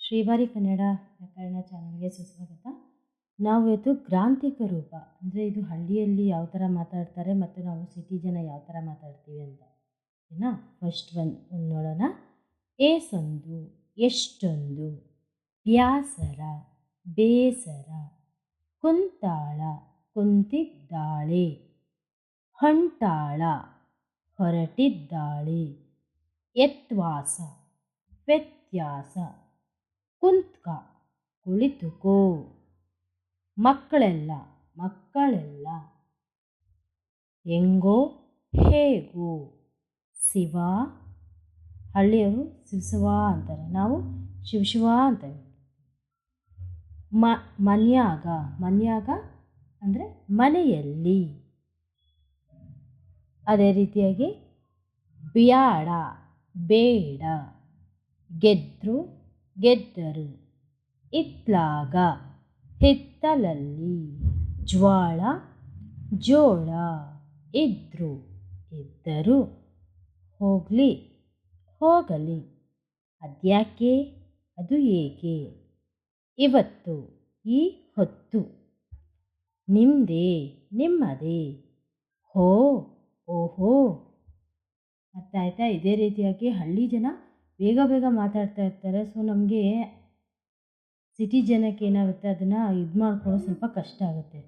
ಶ್ರೀವಾರಿ ಕನ್ನಡ ಪ್ರಕರಣ ಚಾನಲ್ಗೆ ಸುಸ್ವಾಗತ. ನಾವು ಇವತ್ತು ಗ್ರಾಂಥಿಕ ರೂಪ, ಅಂದರೆ ಇದು ಹಳ್ಳಿಯಲ್ಲಿ ಯಾವ ಥರ ಮಾತಾಡ್ತಾರೆ ಮತ್ತು ನಾವು ಸಿಟಿ ಜನ ಯಾವ ಥರ ಮಾತಾಡ್ತೀವಿ ಅಂತ. ಓಕೆನಾ ಫಸ್ಟ್ ಒಂದು ನೋಡೋಣ. ಏಸೊಂದು ಎಷ್ಟೊಂದು ಬ್ಯಾಸರ ಬೇಸರ, ಕುಂತಾಳ, ಕುಂತಿದ್ದಾಳೆ, ಹೊಂಟಾಳ, ಹೊರಟಿದ್ದಾಳೆ ಯತ್ವಾಸ ವ್ಯತ್ಯಾಸ. ಕುಂತ್ಕ, ಕುಳಿತುಕೋ. ಮಕ್ಕಳೆಲ್ಲ ಮಕ್ಕಳೆಲ್ಲ. ಹೆಂಗೋ, ಹೇಗೋ. ಶಿವ, ಹಳ್ಳಿಯವರು ಶಿವಶಿವ ಅಂತಾರೆ. ನಾವು ಶಿವಶಿವ ಅಂತೇವೆ. ಮ, ಮನ್ಯಾಗ ಮನ್ಯಾಗ ಅಂದರೆ ಮನೆಯಲ್ಲಿ. ಅದೇ ರೀತಿಯಾಗಿ ಬ್ಯಾಡ ಬೇಡ. ಗೆದ್ರು, ಗೆದ್ದರು. ಇತ್ಲಾಗ, ಹಿತ್ತಲಲ್ಲಿ. ಜ್ವಾಳ, ಜೋಳ, ಇದ್ರು, ಇದ್ದರು. ಹೋಗಲಿ ಹೋಗಲಿ. ಅದ್ಯಾಕೆ, ಅದು ಏಕೆ ಇವತ್ತು ಈ ಹೊತ್ತು. ನಿಮ್ಮದೇ ನಿಮ್ಮದೇ. ಹೋ, ಓಹೋ. ಅರ್ಥ ಆಯ್ತಾ? ಇದೇ ರೀತಿಯಾಗಿ ಹಳ್ಳಿ ಜನ ಬೇಗ ಬೇಗ ಮಾತಾಡ್ತಾ ಇರ್ತಾರೆ. ಸೊ ನಮಗೆ ಸಿಟಿ ಜನಕ್ಕೆ ಏನಾಗುತ್ತೆ ಅದನ್ನು ಇದು ಮಾಡ್ಕೊಳ್ಳೋದು ಸ್ವಲ್ಪ ಕಷ್ಟ ಆಗುತ್ತೆ.